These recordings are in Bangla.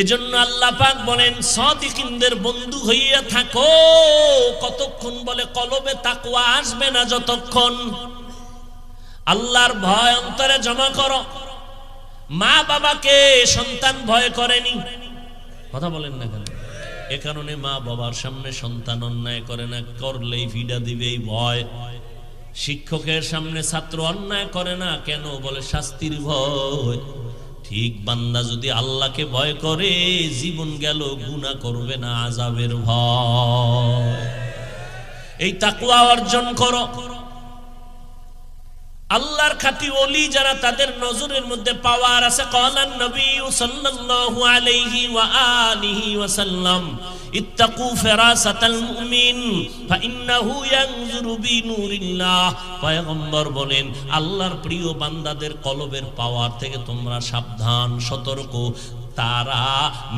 এজন্য আল্লাহ পাক বলেন, সাদিকিনদের বন্ধু হইয়া থাকো। কতক্ষণ বলে কলবে তাকওয়া আসবে না যতক্ষণ? আল্লাহর ভয় অন্তরে জমা করো। মা বাবাকে সন্তান ভয় করেনি। কথা বলেন না কেন? এ কারণে মা বাবার সামনে সন্তান অন্যায় করে না, করলেই ভিডা দিবে এই ভয়। শিক্ষকের সামনে ছাত্র অন্যায় করে না, কেন? বলে, শাস্তির ভয়। ঠিক বান্দা যদি আল্লাহকে ভয় করে, জীবন গেল গুণা করবে না আজাবের ভয়। এই তাকুয়া অর্জন করো। আল্লাহর খাতি ওলি যারা তাদের নজরের মধ্যে পাওয়ার আছে কলান নবী সাল্লাল্লাহু আলাইহি ওয়া আলিহি ওয়া সাল্লাম, ইত্তাকু ফিরাসাতাল মুমিন, ফাইন্নাহু ইয়ানজুরু বিনুরিল্লাহ। পয়গম্বর বলেন, আল্লাহর প্রিয় বান্দাদের কলবের পাওয়ার থেকে তোমরা সাবধান, সতর্ক। তারা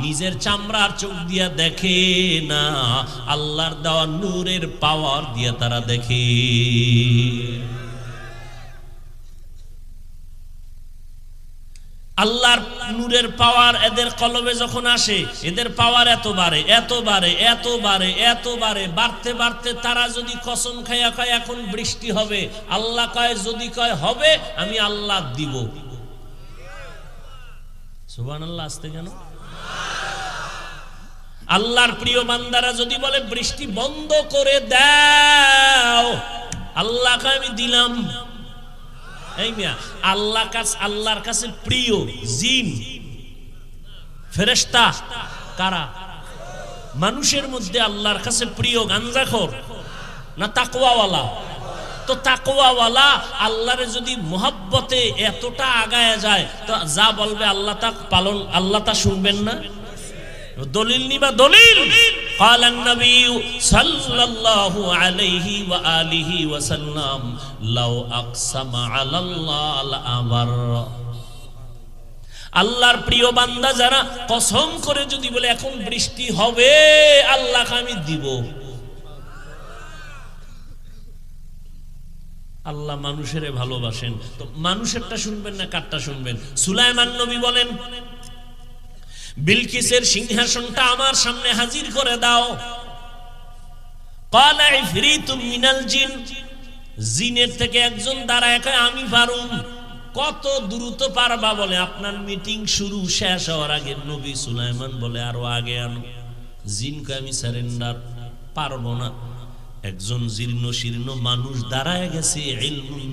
নিজের চামড়ার চোখ দিয়া দেখে না, আল্লাহর দেওয়া নূরের পাওয়ার দিয়া তারা দেখে। আল্লাহর নূরের পাওয়ার এদের কলবে যখন আসে, এদের পাওয়ার এত বাড়ে এত বাড়ে এত বাড়ে এত বাড়ে, বাড়তে বাড়তে তারা যদি কসম খাইয়া কয় এখন বৃষ্টি হবে, আল্লাহ কয়, যদি কয়, হবে, আমি আল্লাহ দিব। সুবান আল্লাহ আসতে কেন? আল্লাহর প্রিয় বান্দারা যদি বলে, বৃষ্টি বন্ধ করে দাও, আল্লাহ কয়, আমি দিলাম। এই মিয়া আল্লাহ কাছে আল্লাহর কাছে প্রিয়, জিন। ফেরেশতা কারা? মানুষের মধ্যে আল্লাহর কাছে প্রিয় গাঞ্জাখোর না তাকওয়াওয়ালা? তো তাকওয়াওয়ালা আল্লাহরে যদি মোহাব্বতে এতটা আগায় যায়, তো যা বলবে আল্লাহ তা পালন আল্লাহ তা শুনবেন না? দলিল নিবা দলিল। قال النبي صلى الله عليه وآله وسلم لو أقسم على الله لأبر আল্লাহর প্রিয় বান্দা যারা কসম করে যদি বলে এখন বৃষ্টি হবে আল্লাহকে আমি দিব আল্লাহ মানুষের ভালোবাসেন তো মানুষেরটা শুনবেন না কারটা শুনবেন সুলাইমান নবী বলেন বিলকিসের সিংহাসনটা আমার সামনে হাজির করে দাও। জিনের থেকে একজন দ্বারা একা আমি পারুম কত দ্রুত পারবা? বলে, আপনার মিটিং শুরু শেষ হওয়ার আগে নবী সুলাইমান বলে, আরও আগে আনো। জিনকে আমি সারেন্ডার পারব না। একজন জীর্ণ শীর্ণ মানুষ দাঁড়ায় গেছে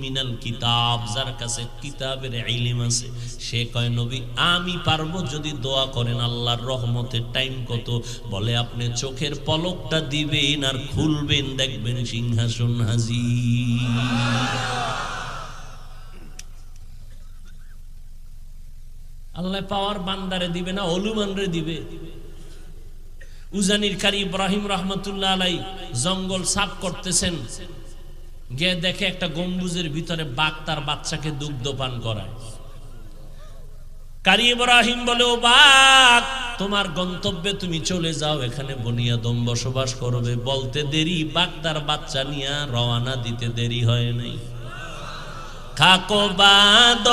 মিনাল কিতাব যার কাছে কিতাবের ইলম আছে। সে কয়, নবী, আমি পারব যদি দোয়া করেন, আল্লাহর রহমতের টাইম কত? বলে, আপনি চোখের পলকটা দিবেন আর খুলবেন, দেখবেন সিংহাসন হাজি আল্লাহ পাওয়ার বান্দারে দিবে না অলুমানরে দিবে। উজানির কারি ইব্রাহিম রহমতুল্লাহ আলাই জঙ্গল সাফ করতেছেন। গিয়ে দেখে একটা গম্বুজের ভিতরে বাঘ তার বাচ্চাকে দুগ্ধ পান করায়। কারি ইব্রাহিম বলে, ও বাঘ, তোমার গন্তব্যে তুমি চলে যাও, এখানে বনিয়াদম বসবাস করবে। বলতে দেরি, বাঘ তার বাচ্চা নিয়ে রওয়ানা দিতে দেরি হয় নাই। খাকো বাদ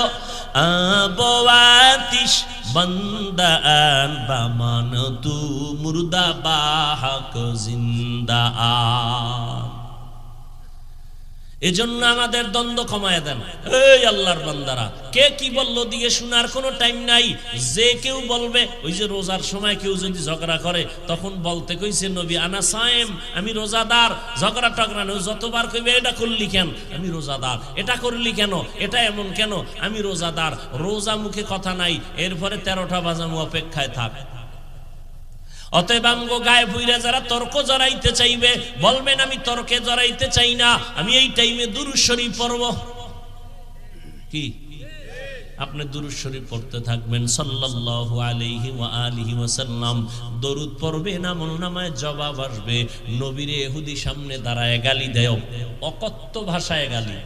আবওয়াতিশ বন্দান বামান তু মুর্দা বাহক জিন্দা আন এজন্য আমাদের দ্বন্দ্ব কমায় দেন। এই আল্লাহর বান্দারা, কে কি বলল দিয়ে শোনার কোনো টাইম নাই। যে কেউ বলবে, ওই যে রোজার সময় কেউ যদি ঝগড়া করে, তখন বলতে কইছে, নবী আনা সায়েম, আমি রোজাদার। ঝগড়া টগড়া নয়, যতবার কইবে, এটা করলি কেন? আমি রোজাদার। এটা করলি কেন? এটা এমন কেন? আমি রোজাদার। রোজা মুখে কথা নাই। এরপরে তেরোটা বাজামু অপেক্ষায় থাক। অতএব আমগো গায়ে বুইরা যারা তর্ক জড়াইতে চাইবে, বলবেন আমি তর্কে জড়াইতে চাই না, আমি এই টাইমে দুরুশ্বরী পড়ব। কি? আপনি দুরুদ শরীফ পড়তে থাকবেন, সাল্লাল্লাহু আলাইহি ওয়া আলিহি ওয়াসাল্লাম। দরুদ পড়বেন আমল নামায় জবাব আসবে। নবীর এহুদি সামনে দাঁড়ায় গালি দেয়, অকথ্য ভাষায় গালি।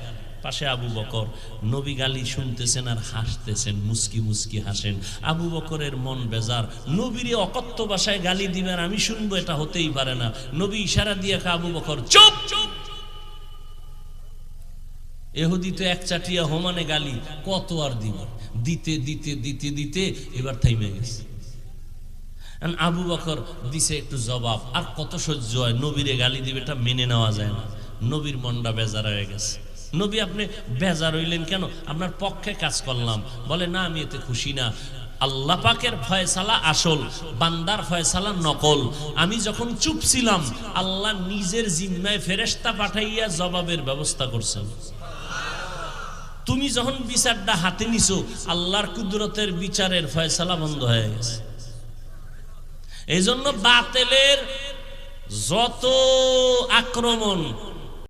পাশে আবু বকর। নবী গালি শুনতেছেন আর হাসতেছেন, মুস্কি মুস্কি হাসেন। আবু বকরের মন বেজার। নবীরে অকথ্য ভাষায় গালি দিবেন, আমি শুনব, এটা হতেই পারে না। নবী ইশারা দিয়ে কা আবু বকর, চুপ! চুপ এহুদি তো এক চাটিয়া হোমানে গালি, কত আর দিব? দিতে দিতে দিতে দিতে, এবার থাইমে গেছে। আবু বকর দিছে একটু জবাব, আর কত সহ্য হয়? নবীরে গালি দিবে, এটা মেনে নেওয়া যায় না। নবীর মনটা বেজার হয়ে গেছে। নবী আপনি বেজার হইলেন কেন? আপনার পক্ষে কাজ করলাম। বলে, না, আমি এতে খুশি না। আল্লাহ পাকের ফয়সালা আসল, বান্দার ফয়সালা নকল। আমি যখন চুপ ছিলাম, আল্লাহ নিজের জিম্মায় ফেরেস্তা পাঠাইয়া জবাবের ব্যবস্থা করছেন। তুমি যখন বিচারটা হাতে নিছো, আল্লাহর কুদরতের বিচারের ফয়সালা বন্ধ হয়ে গেছে। এই জন্য বাতেলের যত আক্রমণ